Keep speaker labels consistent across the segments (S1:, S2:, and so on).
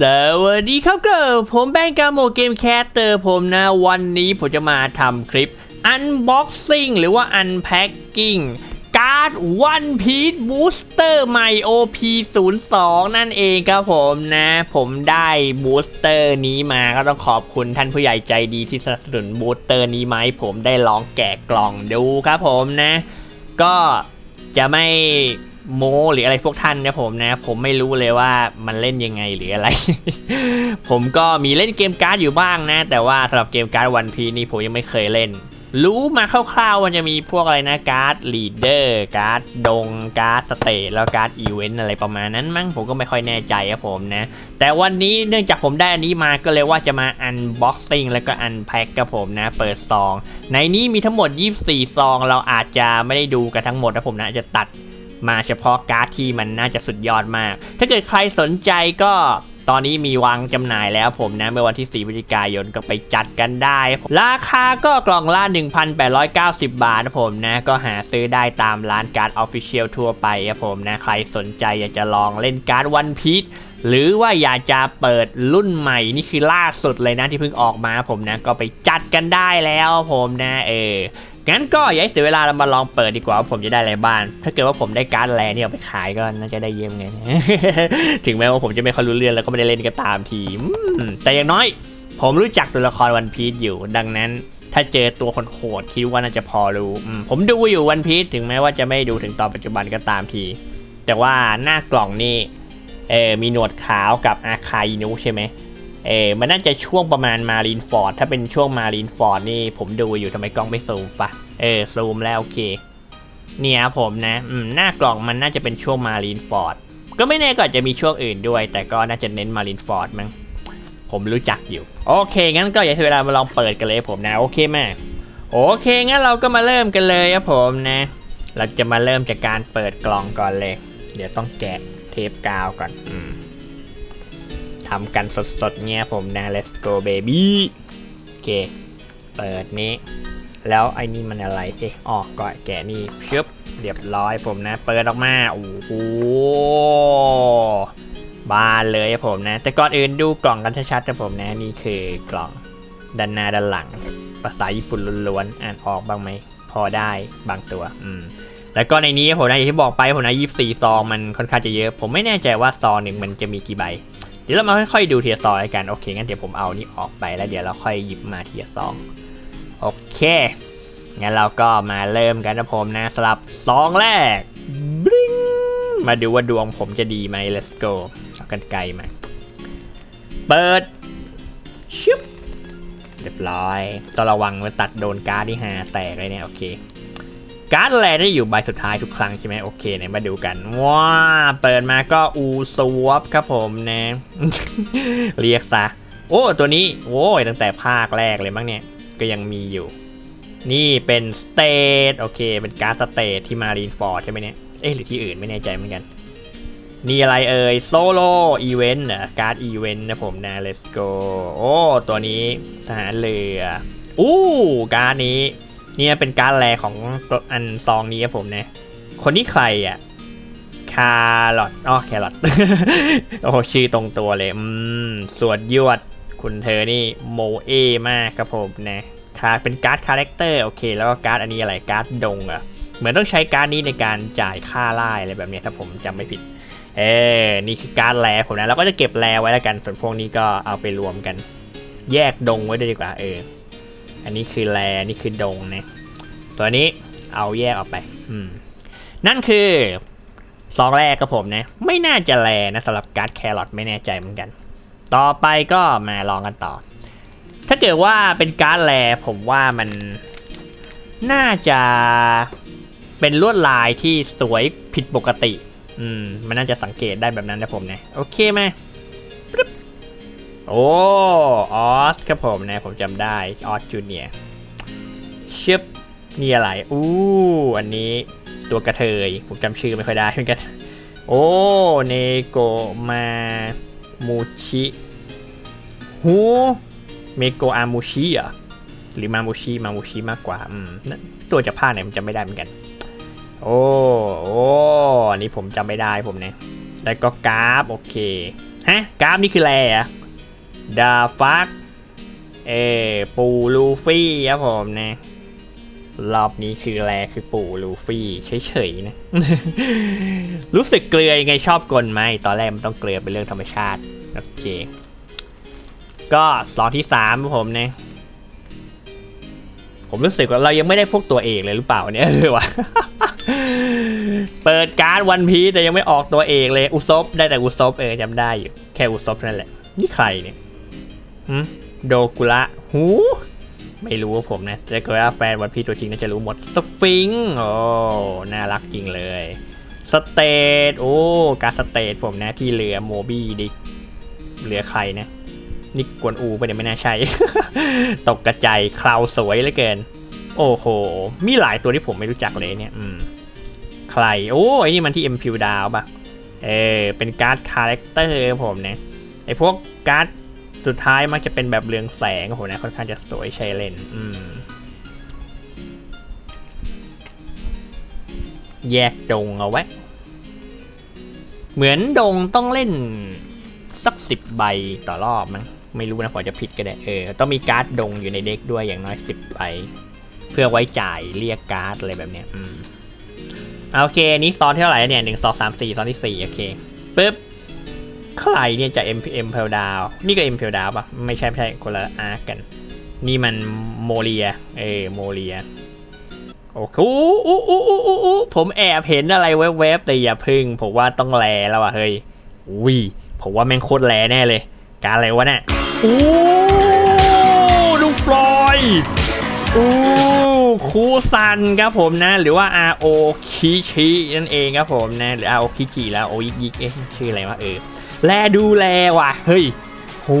S1: สวัสดีครับเก็ผมแบงกาโมเกมแคสเตอร์ผมนะ วันนี้ผมจะมาทำคลิป Unboxing หรือว่า Unpacking การ์ด One Piece Booster ใหม่ OP02 นั่นเองครับผมนะ ผมได้บูสเตอร์นี้มาก็ต้องขอบคุณท่านผู้ใหญ่ใจดีที่สนับสนุนบูสเตอร์นี้มาให้ผมได้ลองแกะกล่องดูครับผมนะ ก็จะไม่ โมหรืออะไรพวกท่านนะผมนะ ผมไม่รู้เลยว่ามันเล่นยังไงหรืออะไร ผมก็มีเล่นเกมการ์ดอยู่บ้างนะ แต่ว่าสำหรับเกมการ์ดวันพีนี่ผมยังไม่เคยเล่น รู้มาคร่าวๆว่าจะมีพวกอะไรนะการ์ดลีดเดอร์การ์ดดงการ์ดสเตทแล้วการ์ดอีเวนต์อะไรประมาณนั้นมั้งผมก็ไม่ค่อยแน่ใจครับผมนะ แต่วันนี้เนื่องจากผมได้อันนี้มาก็เลยว่าจะมาอันบ็อกซิ่งแล้วก็อันแพ็คกับผมนะ เปิดซอง ในนี้มีทั้งหมด 24 ซอง เราอาจจะไม่ได้ดูกันทั้งหมดนะผมนะอาจจะตัด มาเฉพาะการ์ดที่มันน่าจะสุดยอดมาก ถ้าเกิดใครสนใจก็ตอนนี้มีวางจำหน่ายแล้วผมนะ เมื่อวันที่ 4 พฤศจิกายนก็ไปจัดกันได้ ราคาก็กล่องละ 1,890 บาทนะผมนะ ก็หาซื้อได้ตามร้านการ์ดออฟฟิเชียลทั่วไปครับผมนะ ใครสนใจอยากจะลองเล่นการ์ดวันพีชหรือว่าอยากจะเปิดรุ่นใหม่นี่คือล่าสุดเลยนะที่เพิ่งออกมาผมนะ ก็ไปจัดกันได้แล้วผมนะ เออ งั้นก็อย่าเสียเวลาเรามาลองเปิดดีกว่าว่าผมจะได้อะไรบ้างถ้าเกิดว่าผมได้การ์ดแลนี่เอาไปขายก็น่าจะได้เยี่ยมไง ถึงแม้ว่าผมจะไม่ค่อยรู้เรื่องแล้วก็ไม่ได้เล่นก็ตามทีมแต่อย่างน้อย ผมรู้จักตัวละครวันพี e อยู่ดังนั้น ถ้าเจอตัวคนโหดคิดว่าน่าจะพอรู้ผมดูอยู่วันพี e ถึงแม้ว่าจะไม่ดูถึงตอนปัจจุบันก็ตามที แต่ว่าหน้ากล่องนี่เออมีหนวดขาวกับอาคาอินุใช่ไหม เออมันน่าจะช่วงประมาณมารีนฟอร์ดถ้าเป็นช่วงมารีนฟอร์ดนี่ผมดูอยู่ทำไมกล้องไม่ซูมปะเออซูมแล้วโอเคเนี่ยครับผมนะอืมหน้ากล่องมันน่าจะเป็นช่วงมารีนฟอร์ดก็ไม่แน่ก็อาจจะมีช่วงอื่นด้วย แต่ก็น่าจะเน้นมารีนฟอร์ดมั้งผมรู้จักอยู่ โอเค งั้นก็อย่าเสียเวลามาลองเปิดกันเลยผมนะโอเคไหมโอเค งั้นเราก็มาเริ่มกันเลยครับผมนะ เราจะมาเริ่มจากการเปิดกล่องก่อนเลย เดี๋ยวต้องแกะเทปกาวก่อนอืมำกันสดๆ เงี้ยผมนะ let's go baby โอเค เปิดนี้ แล้วไอ้นี่มันอะไร เอ๊ะออกก่อแกะนี่ชึบเรียบร้อยผมนะ เปิดออกมา โอ้โหบานเลยผมนะ แต่ก่อนอื่นดูกล่องกันชัดๆนะผมนะ นี่คือกล่องด้านหน้าด้านหลัง ภาษาญี่ปุ่นล้วนๆ อ่านออกบ้างไหม พอได้บางตัว อืมแล้วก็ในนี้ผมนะอย่างที่บอกไปผมนะยี่สี่ซองมันค่อนข้างจะเยอะ ผมไม่แน่ใจว่าซองหนึ่งมันจะมีกี่ใบ เดี๋ยวเรามาค่อยๆดูเทียร์ซองกัน โอเค งั้นเดี๋ยวผมเอานี่ออกไปแล้วเดี๋ยวเราค่อยหยิบมาเทียร์ซองโอเค งั้นเราก็มาเริ่มกันนะผมนะสลับซองแรกบริงมาดูว่าดวงผมจะดีไหม let's go เอากันไกลมา เปิดชุบเรียบร้อยต้องระวังมันตัดโดนการ์ดที่หาแตกเลยเนี่ย โอเค การ์ดแลได้อยู่ใบสุดท้ายทุกครั้งใช่ไหมโอเคเนี่ยมาดูกันว้าเปิดมาก็อูสวอปครับผมนะเรียกซะ โอ้ตัวนี้โอ้ยตั้งแต่ภาคแรกเลยมั้งเนี่ยก็ยังมีอยู่ นี่เป็นสเตทโอเค เป็นการ์ดสเตทที่มารีนฟอร์ดใช่ไหมเนี่ยเอ๊ะหรือที่อื่นไม่แน่ใจเหมือนกันนี่อะไรเอ่ยโซโล่อีเวนต์นะการ์ดอีเวนต์นะผมนะ let's go โอ้ตัวนี้ทหารเรืออู้การ์ดนี้ เนี่ยเป็นการแลของอันซองนี้ครับผมนะคนนี้ใครอะคาร์ลอตอ๋อแครอทโอ้ชื่อตรงตัวเลย อืมสวดยวด คุณเธอนี่โมเอมากครับผมนะคาเป็นการ์ดคาแรคเตอร์โอเค แล้วก็การ์ดอันนี้อะไรการ์ดดงอะเหมือนต้องใช้การ์ดนี้ในการจ่ายค่าไล่อะไรแบบเนี้ยถ้าผมจำไม่ผิด เออนี่คือการ์ดแลผมนะเราก็จะเก็บแลไว้แล้วกัน ส่วนพวกนี้ก็เอาไปรวมกัน แยกดงไว้ดีกว่าเออ อันนี้คือแลนี่คือดงนะตัวนี้เอาแยกออกไป อืม นั่นคือซองแรกกับผมนะ ไม่น่าจะแลนะสำหรับการ์ดแครอทไม่แน่ใจเหมือนกัน ต่อไปก็มาลองกันต่อ ถ้าเกิดว่าเป็นการ์ดแลผมว่ามันน่าจะเป็นลวดลายที่สวยผิดปกติ อืม มันน่าจะสังเกตได้แบบนั้นนะผมนะ โอเคไหม โอ้ออสครับผมนะผมจำได้ออสจูเนียชิปนี่อะไรอู้อันนี้ตัวกระเทย ผมจำชื่อไม่ค่อยได้เหมือนกัน โอ้เนโกมามูชิหูเมโกอามูชิอะหรือมามูชิมามูชิมากกว่าอืมตัวจากภาคไหนผมจำไม่ได้เหมือนกัน โอ้โอ้อันนี้ผมจำไม่ได้ผมเนี่ยแล้วก็กราฟโอเคฮะกราฟนี่คืออะไรอะ ดาฟักเอปูลูฟี่ครับผมนะรอบนี้คือแรคือปู่ลูฟี่เฉยๆนะ รู้สึกเกลือยังไงชอบกลไหมตอนแรกมันต้องเกลือเป็นเรื่องธรรมชาติ โอเค ก็สองที่สามครับผมนะ ผมรู้สึกว่าเรายังไม่ได้พวกตัวเอกเลยหรือเปล่าเนี่ยเออวะเปิดการ์ดวันพีแต่ยังไม่ออกตัวเอกเลยอุซบได้แต่อุซบเออจำได้อยู่ แค่อุซบนั่นแหละ นี่ใครเนี่ย โดกุระหู ไม่รู้ว่าผมนะแต่เกิดว่าแฟนวันพีตัวจริงน่าจะรู้หมดสฟิงค์โอ้น่ารักจริงเลยสเตทโอ้การสเตทผมนะที่เหลือโมบี้ดิเหลือใครนะนี่กวนอูไปเนี่ยไม่น่าใช่ ตกกระจายคราวสวยเหลือเกิน โอ้โห มีหลายตัวที่ผมไม่รู้จักเลยเนี่ย อืม ใคร โอ้ไอ้นี่มันที่เอ็มพิวดาวปะเออ เป็นการ์ดคาแรคเตอร์ผมนะไอ้พวกการ์ด สุดท้ายมักจะเป็นแบบเรืองแสงโอ้โหนะค่อนข้างจะสวยใช้เล่นอืมแยกดงเอาไว้ เหมือนดงต้องเล่นสักสิบใบต่อรอบมั้งไม่รู้นะพอจะผิดก็ได้เออต้องมีการ์ดดงอยู่ในเด็กด้วยอย่างน้อยสิบใบเพื่อไว้จ่ายเรียกการ์ดอะไรแบบเนี้ยอืมโอเคนี้ซอนเท่าไหร่เนี่ยหนึ่งสองสามสี่ซอนที่สี่โอเคปึ๊บ ใครเนี่ยจะ M M เพลดาวนี่ก็ M เพลดาวปะไม่ใช่ไม่ใช่คนละอาร์กัน นี่มันโมเลีย เออโมเลีย โอ้โหอู้อู้อู้อู้อู้ผมแอบเห็นอะไรแวบๆแต่อย่าพึ่ง ผมว่าต้องแลแล้วอะเฮ้ยอุ้ยผมว่าแม่งโคตรแลแน่เลย การอะไรวะเนี่ยโอ้ดูฟลอยด์อู้ คูซันครับผมนะ หรือว่า R O คิชินั่นเองครับผมนะหรือ R O คิจิแล้วโอยิกยิกเอ๊ะชื่ออะไรวะเออแลดูแลว่ะเฮ้ยหู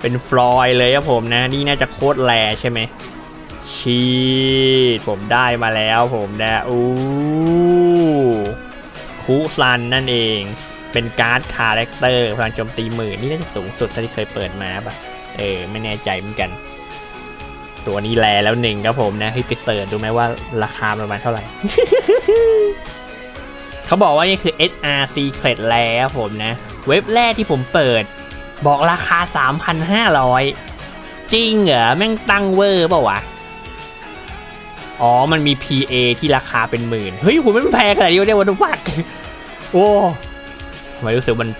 S1: เป็นฟลอยด์เลยครับผมนะ นี่น่าจะโคตรแลใช่ไหมชีดผมได้มาแล้วผมนะอู้คุซันนั่นเองเป็นการ์ดคาแรคเตอร์พลังโจมตีหมื่นนี่น่าจะสูงสุดที่เคยเปิดมาปะเออ ไม่แน่ใจเหมือนกัน ตัวนี้แลแล้วหนึ่งครับผมนะให้ไปเสิร์ชดูไหมว่าราคาประมาณเท่าไหร่ เขาบอกว่านี่คือ SR Secret แล้วผมนะ เว็บแรกที่ผมเปิด บอกราคา 3,500 จริงเหรอ แม่งตั้งเวอร์เปล่าวะ อ๋อ มันมี PA ที่ราคาเป็นหมื่น เฮ้ยผมไม่แพงขนาดนี้วะเนี่ยวันฟักโอ้ทำไมรู้สึกมัน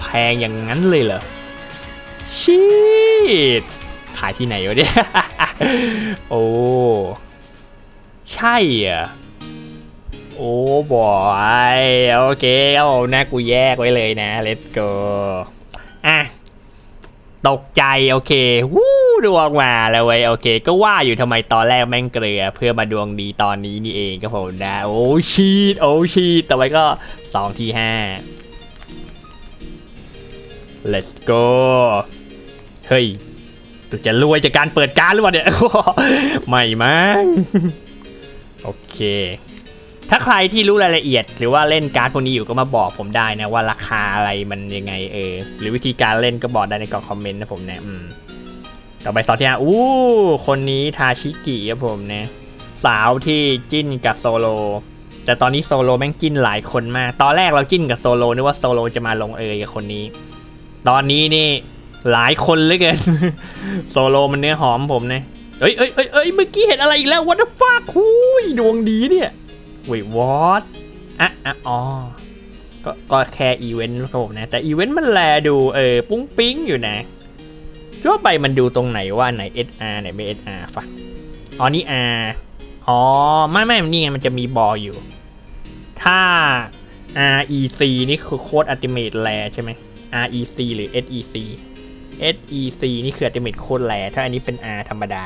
S1: แพงอย่างนั้นเลยเหรอชีดขายที่ไหนวะเนี่ย โอ้ ใช่อะ โอ้บอยโอเคครับผมนะกูแยกไว้เลยนะ let's go อะ ตกใจ โอเค วู้ดวงมาแล้วเว้ยโอเค ก็ว่าอยู่ทำไมตอนแรกแม่งเกลือ เพื่อมาดวงดีตอนนี้นี่เองครับผมนะ โอ้ชีตโอ้ชีตต่อไปก็2ที่5 let's go เฮ้ย ตัวจะรวยจากการเปิดการดหรือเปล่าเนี่ยไม่มั้งโอเค ถ้าใครที่รู้รายละเอียด หรือว่าเล่นการ์ดพวกนี้อยู่ก็มาบอกผมได้นะว่าราคาอะไรมันยังไงเออ หรือวิธีการเล่นก็บอกได้ในกล่องคอมเมนต์นะผมนะอืมต่อไปสองที่ห้าอู้คนนี้ทาชิกิครับผมนะสาวที่จิ้นกับโซโล แต่ตอนนี้โซโลแม่งจิ้นหลายคนมาก ตอนแรกเราจิ้นกับโซโลนึกว่าโซโลจะมาลงเอยกับคนนี้ ตอนนี้นี่ หลายคนเลยเกินโซโลมันเนื้อหอมผมเนะเอ้ยเอ้ยเอ้ยเอ้ยเมื่อกี้เห็นอะไรอีกแล้ว what the fuck หูยดวงดีเนี่ยเว้ยวอตอะอะอ๋อก็ก็แค่อีเวนต์ครับผมนะ แต่อีเวนต์มันแลดูเออปุ้งปิ้งอยู่นะทั่วไปมันดูตรงไหนว่าไหน SR ไหนไม่ SR ฟังอ๋อนี่ R อ๋อ ไม่ไม่นี่ไงมันจะมีบออยู่ ถ้า REC นี่คือโค้ดอัติเมตแลใช่ไหม REC หรือ SEC SEC นี่คืออัติเมตโค้ดแลถ้าอันนี้เป็น R ธรรมดา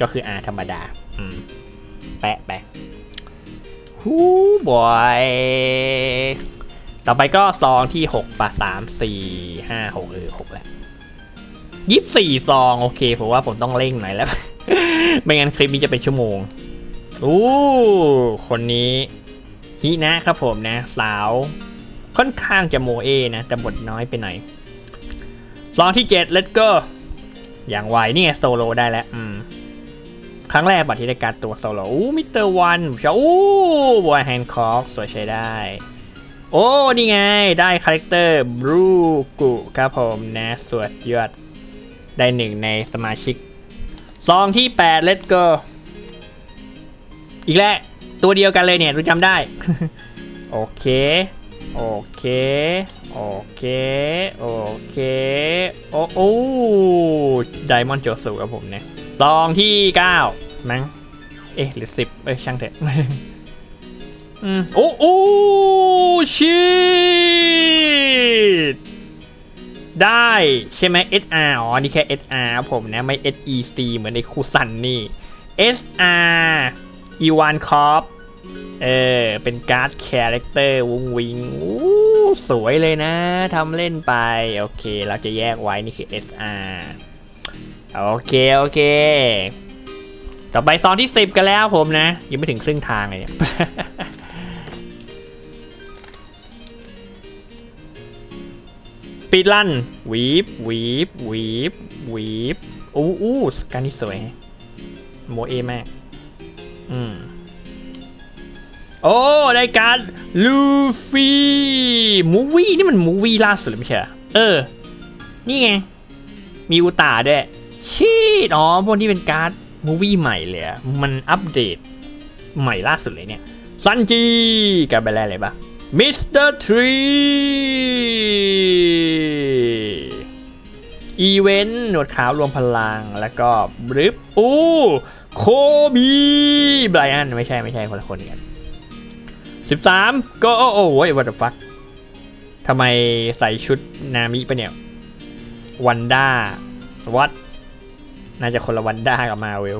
S1: ก็คือ R ธรรมดา อืม แปะแปะฮู้บอยต่อไปก็ซองที่หกปะสามสี่ห้าหกเออหกแหละยี่สิบสี่ซอง โอเคผมว่าผมต้องเร่งหน่อยแล้ว ไม่งั้นคลิปนี้จะเป็นชั่วโมงอู้คนนี้ฮินะครับผมนะ สาว ค่อนข้างจะโมเอนะ แต่บทน้อยไปหน่อย ซองที่เจ็ด let's go อย่างไวนี่ไงโซโลได้แล้ว อืม ครั้งแรกบัตรที่ได้การตัวโซโลอู้มิสเตอร์วันชอบอู้บอยแฮนด์คอฟสวยใช้ได้ โอ้ นี่ไง ได้คาแรคเตอร์บรูกุครับผมนะสวดยอด ได้หนึ่งในสมาชิก ซองที่8 let's go อีกแล้วตัวเดียวกันเลยเนี่ยรู้จำได้ โอเค โอเค โอเค โอเค โอ้โอ้ไดมอนด์โจสุครับผมเนี่ยซองที่9มั้งเอ๊ะหรือ10เอ้ยช่างเถอะอืมโอ้โอ้ชิตได้ใช่ไหม SR อ๋อ นี่แค่ SR ครับผมนะ ไม่ SEC เหมือนในคูซันนี่ SR อีวานคอปเออ เป็นการ์ดคาแรคเตอร์วงวิงอู้ สวยเลยนะทำเล่นไป โอเค เราจะแยกไว้นี่คือ SR โอเค โอเค ต่อไปตอนที่ 10 กันแล้วผมนะ ยังไม่ถึงครึ่งทางเลยเนี่ยสปีดลันวีบวีบวีบวีบอู้อู้สการนี่สวยโมเอมากอืม โอ้ได้การลูฟี่มูวี่นี่มันมูวี่ล่าสุดเลยไม่ใช่เออ นี่ไง มีอุตาด้วย ชีดอ๋อพวกที่เป็นการ์ดมูวี่ใหม่เลยมันอัปเดตใหม่ล่าสุดเลยเนี่ย ซันจีกับไปแล้วอะไรปะมิสเตอร์ทรีอีเวนต์หนวดขาวรวมพลังแล้วก็บริปอู้โคบีไบรอันไม่ใช่ไม่ใช่คนละคนกัน 13 ก็โอ้โอ้โว้ย what the fuck ทำไมใส่ชุดนามิปะเนี่ยวันด้าวัดน่าจะคนละวันด้ากับมาเวล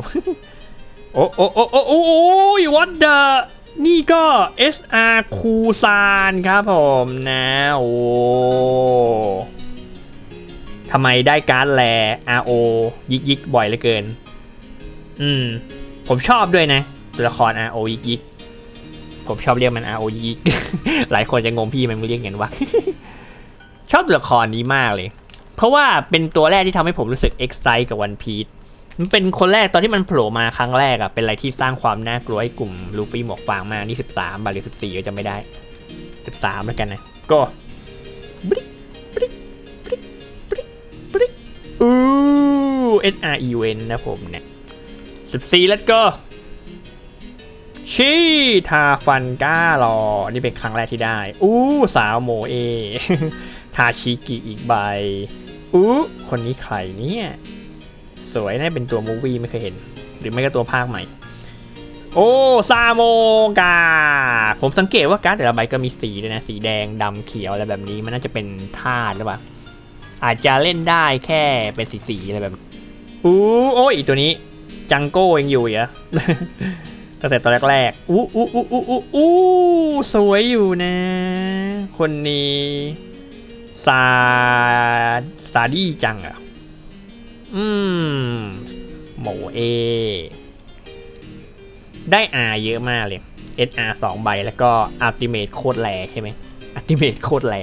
S1: โอ้โอ้โอ้โอ้โอ้โอ้ยวัดเดอนี่ก็ SR คูซานครับผมนะโอ้ทำไมได้การ์ดแล RO ยิกยิกบ่อยเหลือเกิน อืม ผมชอบด้วยนะ ตัวละคร RO ยิกยิก ผมชอบเรียกมัน RO ยิกยิกหลายคนจะงงพี่มันเรียกไงวะ ชอบตัวละครนี้มากเลย เพราะว่าเป็นตัวแรกที่ทำให้ผมรู้สึก excite กับ One Piece มันเป็นคนแรกตอนที่มันโผล่มาครั้งแรกอะเป็นอะไรที่สร้างความน่ากลัวให้กลุ่มลูฟี่หมวกฟางมากนี่ 13 บาทหรือ 14ก็จะไม่ได้ 13 แล้วกันนะ ก็บริกบริบริบริบริอู้ S R E N นะผมเนี่ย 14 แล้วก็ ชีทาฟันก้ารอ นี่เป็นครั้งแรกที่ได้ อู้สาวโมเอ ทาชิกิอีกใบ อู้คนนี้ใครเนี่ย สวยน่าเป็นตัวมูวี่ไม่เคยเห็น หรือไม่ก็ตัวภาคใหม่ โอ้ซาโมกา ผมสังเกตว่าการ์ดแต่ละใบก็มีสีด้วยนะ สีแดงดำเขียวอะไรแบบนี้ มันน่าจะเป็นธาตุหรือเปล่า อาจจะเล่นได้แค่เป็นสีๆอะไรแบบ อู้โอ้ยอีกตัวนี้จังโก้ยังอยู่เหรอ ตั้งแต่ตอนแรกๆอู้อู้อู้อู้อู้อู้สวยอยู่นะ คนนี้ซาซาดี้จังเหรอะอืมโหมเอ ได้ R เยอะมากเลย SR 2ใบแล้วก็ Ultimate โคตรแรใช่ไหม Ultimate โคตรแร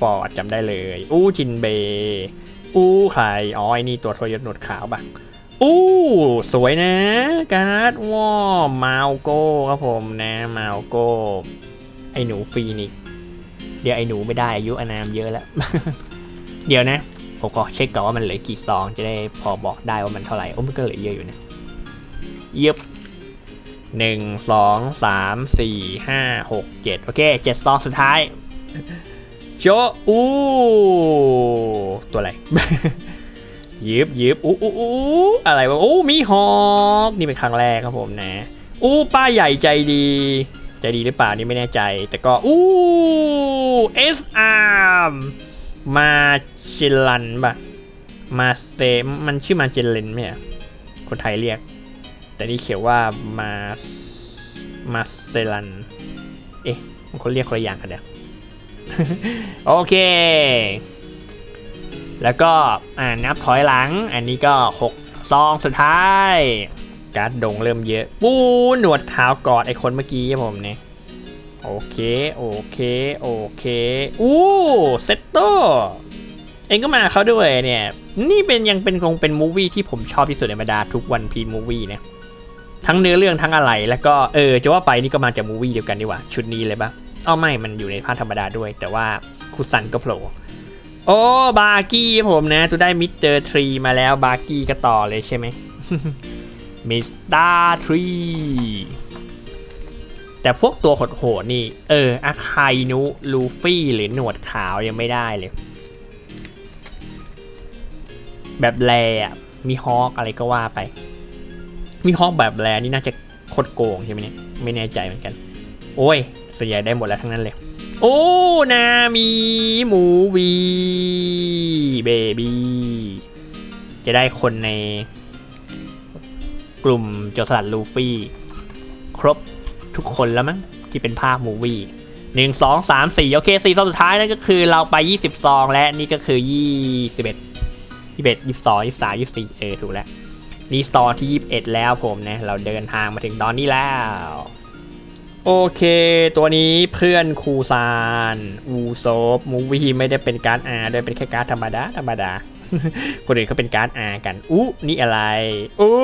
S1: ฟอร์ดจำได้เลย อู้จินเบ อู้ใครอ๋อไอ้นี่ตัวทรยศหนวดขาวปะ อู้สวยนะ การ์ดวอร์มาโก้ครับผมนะมาโก้ ไอหนูฟีนิกเดี๋ยวไอหนูไม่ได้อายุอานามเยอะแล้ว เดี๋ยวนะ ผมขอเช็คก่อนว่ามันเหลือกี่ซอง จะได้พอบอกได้ว่ามันเท่าไหร่โอ้มันก็เหลือเยอะอยู่นะเย็บหนึ่งสองสามสี่ห้าหกเจ็ดโอเคเจ็ดซองสุดท้ายโจอู้ตัวอะไร ยิบยิบอู้อู้อู้อะไรวะอู้มีฮอกนี่เป็นครั้งแรกครับผมนะอู้ป้าใหญ่ใจดี ใจดีหรือเปล่านี่ไม่แน่ใจ แต่ก็อู้เอสอาร์มมาเชลันปะมาเซมันชื่อมาเจเลนไหมอะคนไทยเรียก แต่นี่เขียนว่ามามาเซลัน เอ๊ะมันคนเรียกคนละอย่างกันเดี๋ยวโอเค แล้วก็อ่านับถอยหลัง อันนี้ก็6ซองสุดท้าย การ์ดดงเริ่มเยอะ ปูหนวดขาวกอดไอคนเมื่อกี้ผมเนี่ยโอเค โอเค โอเค อู้เซตโตเองก็มาเขาด้วยเนี่ย นี่เป็นยังเป็นคงเป็นมูวี่ที่ผมชอบที่สุดในบรรดาทุกวันพีมูวี่นะ ทั้งเนื้อเรื่องทั้งอะไร แล้วก็เออจะว่าไปนี่ก็มาจากมูวี่เดียวกันดีกว่า ชุดนี้เลยปะอ้าวไม่ มันอยู่ในภาคธรรมดาด้วย แต่ว่าคุซันก็โผล่ โอ้บาร์กี้ผมนะตัวได้มิสเตอร์ทรีมาแล้วบาร์กี้ก็ต่อเลยใช่ไหมมิสเตอร์ทรีแต่พวกตัวโหดๆนี่ เอออาคายนุลูฟี่หรือหนวดขาวยังไม่ได้เลย แบบแรอะมีฮอกอะไรก็ว่าไป มีฮอกแบบแรนี่น่าจะโคตรโกงใช่ไหมเนี่ยไม่แน่ใจเหมือนกัน โอ้ยส่วนใหญ่ได้หมดแล้วทั้งนั้นเลย โอ้ นามีหมูวีเบบี้จะได้คนในกลุ่มโจรสลัดลูฟี่ ครบทุกคนแล้วมั้งที่เป็นภาคมูวี่หนึ่งสองสามสี่โอเคสี่ซองสุดท้ายนั่นก็คือเราไปยี่สิบซองและนี่ก็คือยี่สิบเอ็ดยี่สิบเอ็ดยี่สิบสองยี่สิบสามยี่สิบสี่เออถูกแล้วนี่ซองที่ยี่สิบเอ็ดแล้วผมนะ เราเดินทางมาถึงตอนนี้แล้ว โอเค ตัวนี้เพื่อนครูซานอูโซฟมูวี่ไม่ได้เป็นการ์ดอาร์ด้วยเป็นแค่การ์ดธรรมดาธรรมดา คนอื่นเขาเป็นการ์ดอาร์กันอู้นี่อะไรอู้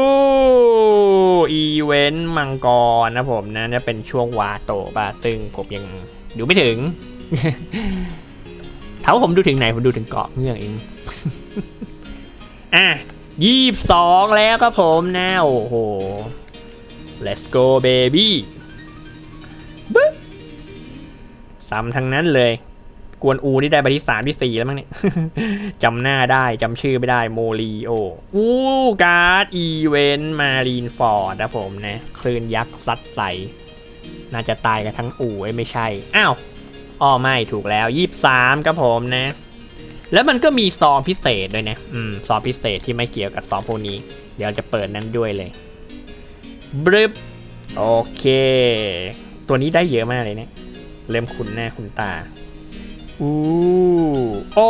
S1: อีเวนต์มังกรนะผมนะเนี่ยเป็นช่วงวาโตะป่ะซึ่งผมยังดูไม่ถึงถามว่าผมดูถึงไหน ผมดูถึงเกาะเงือกเองอะยี่สองแล้วครับผมนะ โอ้โห let's go baby บึ๊บซ้ำทั้งนั้นเลย กวนอูนี่ได้ไปที่สามที่สี่แล้วมั้งเนี่ยจำหน้าได้จำชื่อไม่ได้โมลีโออู้การ์ดอีเวนต์มารีนฟอร์ดนะผมนะ คลื่นยักษ์ซัดใส น่าจะตายกันทั้งอู่ไม่ใช่ อ้าวอ้อไม่ถูกแล้วยี่สามครับผมนะ แล้วมันก็มีซองพิเศษด้วยนะ อืมซองพิเศษที่ไม่เกี่ยวกับซองพวกนี้ เดี๋ยวจะเปิดนั้นด้วยเลยบรึบโอเค ตัวนี้ได้เยอะมากเลยเนี่ย เริ่มคุ้นหน้าคุ้นตา อู้โอ้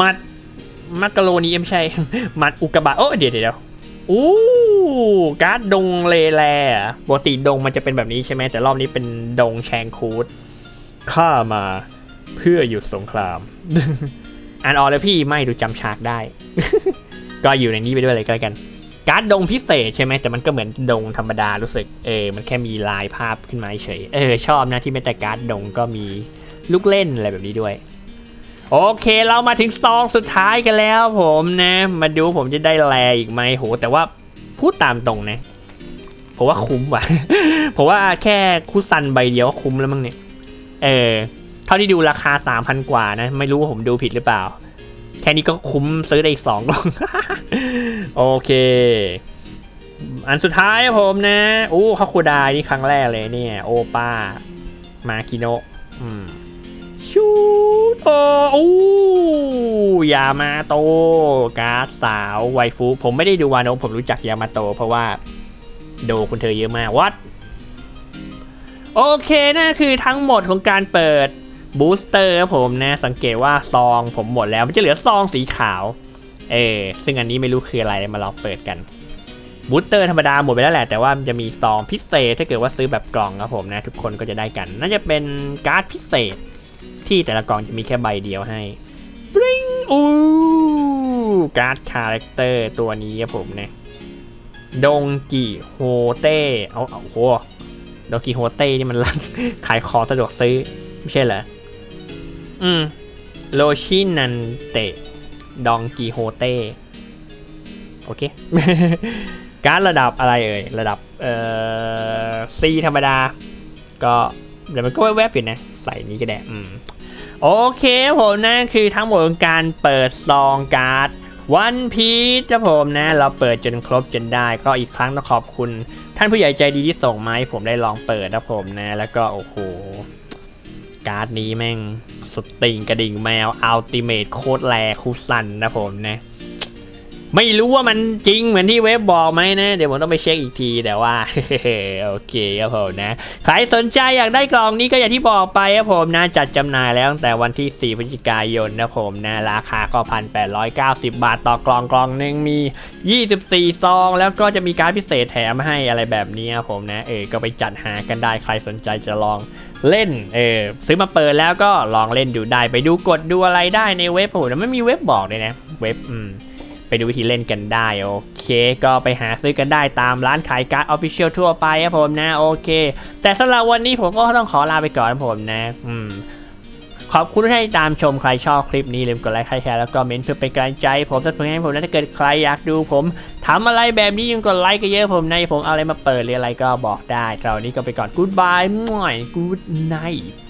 S1: มัดมักกะโรนีเอ็มใช่มัดอุกกาบาตโอ้เดี๋ยวเดี๋ยวเดี๋ยวอู้การ์ดดงเลแลอะปกติดงมันจะเป็นแบบนี้ใช่ไหมแต่รอบนี้เป็นดงแชงคูดข้ามาเพื่อหยุดสงครามอ่านออกเลยพี่ไม่ดูจำฉากได้ ก็อยู่ในนี้ไปด้วยเลยก็แล้วกัน การ์ดดงพิเศษใช่ไหมแต่มันก็เหมือนดงธรรมดารู้สึกเออมันแค่มีลายภาพขึ้นมาเฉยเออชอบนะที่ไม่แต่การ์ดดงก็มีลูกเล่นอะไรแบบนี้ด้วย โอเคเรามาถึงซองสุดท้ายกันแล้วผมนะ มาดูผมจะได้แลอีกไหมโห แต่ว่าพูดตามตรงนะผมว่าคุ้มว่ะผมว่าแค่คุซันใบเดียวคุ้มแล้วมั้งเนี่ย เออ เท่าที่ดูราคา3,000กว่านะ ไม่รู้ว่าผมดูผิดหรือเปล่า แค่นี้ก็คุ้มซื้อได้อีกสองกล่อง โอเค อันสุดท้ายครับผมนะโอ้ฮาคุดานี่ครั้งแรกเลยเนี่ย โอป้า มาคิโนะอืมชูดโอ้อู้ยามาโต การ์ดสาวไวฟู ผมไม่ได้ดูวานโนผมรู้จักยามาโต เพราะว่า โดคุณเธอเยอะมากวัดโอเคนั่นคือทั้งหมดของการเปิดบูสเตอร์ครับผมนะ สังเกตว่าซองผมหมดแล้ว มันจะเหลือซองสีขาว เออซึ่งอันนี้ไม่รู้คืออะไรมาลองเปิดกันบูสเตอร์ธรรมดาหมดไปแล้วแหละ แต่ว่ามันจะมีซองพิเศษถ้าเกิดว่าซื้อแบบกล่องครับผมนะ ทุกคนก็จะได้กัน น่าจะเป็นการ์ดพิเศษ ที่แต่ละกล่องจะมีแค่ใบเดียวให้บริงอู้การ์ดคาแรคเตอร์ตัวนี้ครับผมนะดงกิโฮเต้เอาเอาโหดงกิโฮเต้นี่มันร้านขายของสะดวกซื้อ ไม่ใช่เหรออืมโลชินันเตะ ดองกีโฮเต้โอเค การระดับอะไรเอ่ย ระดับเอ่อซีธรรมดา ก็เดี๋ยวมันก็แวบๆอยู่นะ ใส่นี้ก็ได้อืมโอเคผมนั่นคือทั้งหมดของการเปิดซองการ์ดวันพีชนะผมนะ เราเปิดจนครบจนได้ ก็อีกครั้งต้องขอบคุณ ท่านผู้ใหญ่ใจดีที่ส่งมาให้ผมได้ลองเปิดนะผมนะ แล้วก็โอ้โห การ์ดนี้แม่งสติงกระดิ่งแมวอัลติเมทโคตรแรคูซันนะผมนะ ไม่รู้ว่ามันจริงเหมือนที่เว็บบอกไหมนะ เดี๋ยวผมต้องไปเช็คอีกทีแต่ว่าโอเคครับผมนะ ใครสนใจอยากได้กล่องนี้ก็อย่างที่บอกไปครับผมนะ จัดจำหน่ายแล้วตั้งแต่วันที่ 4 พฤศจิกายนนะผมนะ ราคาก็พันแปดร้อยเก้าสิบาทต่อกล่องกล่องหนึ่งมี 24 ซอง แล้วก็จะมีการพิเศษแถมให้อะไรแบบนี้ครับผมนะ เออ ก็ไปจัดหากันได้ใครสนใจจะลองเล่น เออ ซื้อมาเปิดแล้วก็ลองเล่นดูได้ ไปดูกดดูอะไรได้ในเว็บโอ้โหแต่ไม่มีเว็บบอกเลยนะ เว็บอืม ไปดูวิธีเล่นกันได้โอเคก็ไปหาซื้อกันได้ตามร้านขายการ์ดออฟฟิเชียลทั่วไปครับผมนะโอเค แต่สำหรับวันนี้ผมก็ต้องขอลาไปก่อนครับผมนะอืมขอบคุณที่ตามชมใครชอบคลิปนี้ลืมกดไลค์ใครแชร์แล้วก็เมนต์เพื่อเป็นกำลังใจ ผมสักเพื่อให้ผมและถ้าเกิดใครอยากดูผมทำอะไรแบบนี้ยังกดไลค์ก็เยอะผมในผมเอาอะไรมาเปิดหรืออะไรก็บอกได้คราวนี้ก็ไปก่อนกู๊ดบายม่วยกู๊ดไนท์